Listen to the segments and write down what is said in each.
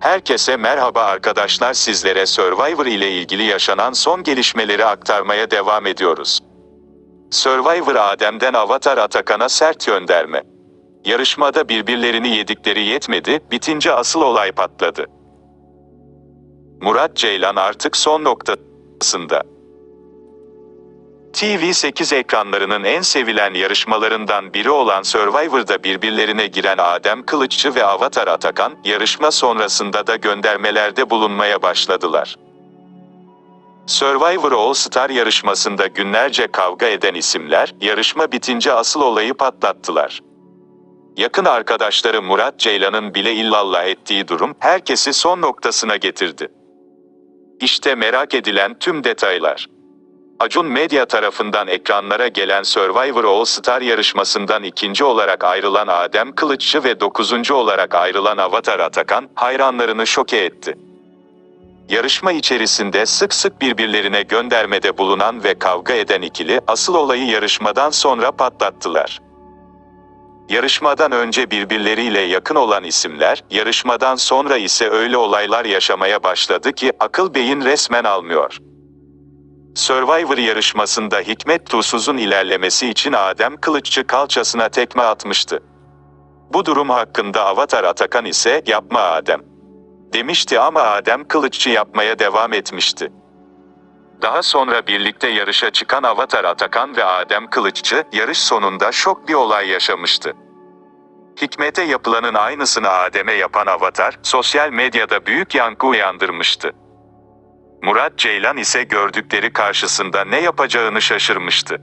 Herkese merhaba arkadaşlar sizlere Survivor ile ilgili yaşanan son gelişmeleri aktarmaya devam ediyoruz. Survivor Adem'den Avatar Atakan'a sert gönderme. Yarışmada birbirlerini yedikleri yetmedi, bitince asıl olay patladı. Murat Ceylan artık son noktasında. TV8 ekranlarının en sevilen yarışmalarından biri olan Survivor'da birbirlerine giren Adem Kılıççı ve Avatar Atakan, yarışma sonrasında da göndermelerde bulunmaya başladılar. Survivor All Star yarışmasında günlerce kavga eden isimler, yarışma bitince asıl olayı patlattılar. Yakın arkadaşları Murat Ceylan'ın bile illallah ettiği durum, herkesi son noktasına getirdi. İşte merak edilen tüm detaylar. Acun Medya tarafından ekranlara gelen Survivor All Star yarışmasından ikinci olarak ayrılan Adem Kılıççı ve dokuzuncu olarak ayrılan Avatar Atakan, hayranlarını şoke etti. Yarışma içerisinde sık sık birbirlerine göndermede bulunan ve kavga eden ikili, asıl olayı yarışmadan sonra patlattılar. Yarışmadan önce birbirleriyle yakın olan isimler, yarışmadan sonra ise öyle olaylar yaşamaya başladı ki akıl beyin resmen almıyor. Survivor yarışmasında Hikmet Tuzsuz'un ilerlemesi için Adem Kılıççı kalçasına tekme atmıştı. Bu durum hakkında Avatar Atakan ise yapma Adem demişti ama Adem Kılıççı yapmaya devam etmişti. Daha sonra birlikte yarışa çıkan Avatar Atakan ve Adem Kılıççı yarış sonunda şok bir olay yaşamıştı. Hikmet'e yapılanın aynısını Adem'e yapan Avatar, sosyal medyada büyük yankı uyandırmıştı. Murat Ceylan ise gördükleri karşısında ne yapacağını şaşırmıştı.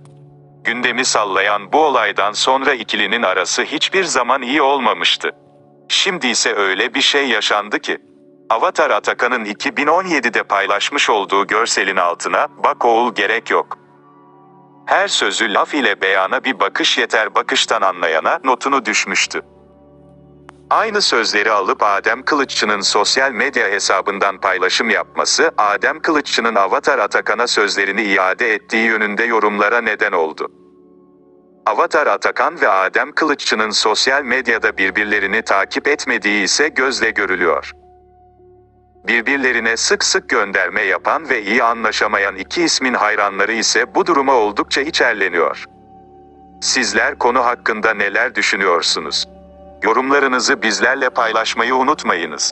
Gündemi sallayan bu olaydan sonra ikilinin arası hiçbir zaman iyi olmamıştı. Şimdi ise öyle bir şey yaşandı ki, Avatar Atakan'ın 2017'de paylaşmış olduğu görselin altına, bak oğul gerek yok. Her sözü laf ile beyana bir bakış yeter bakıştan anlayana notunu düşmüştü. Aynı sözleri alıp Adem Kılıççı'nın sosyal medya hesabından paylaşım yapması, Adem Kılıççı'nın Avatar Atakan'a sözlerini iade ettiği yönünde yorumlara neden oldu. Avatar Atakan ve Adem Kılıççı'nın sosyal medyada birbirlerini takip etmediği ise gözle görülüyor. Birbirlerine sık sık gönderme yapan ve iyi anlaşamayan iki ismin hayranları ise bu duruma oldukça içerleniyor. Sizler konu hakkında neler düşünüyorsunuz? Yorumlarınızı bizlerle paylaşmayı unutmayınız.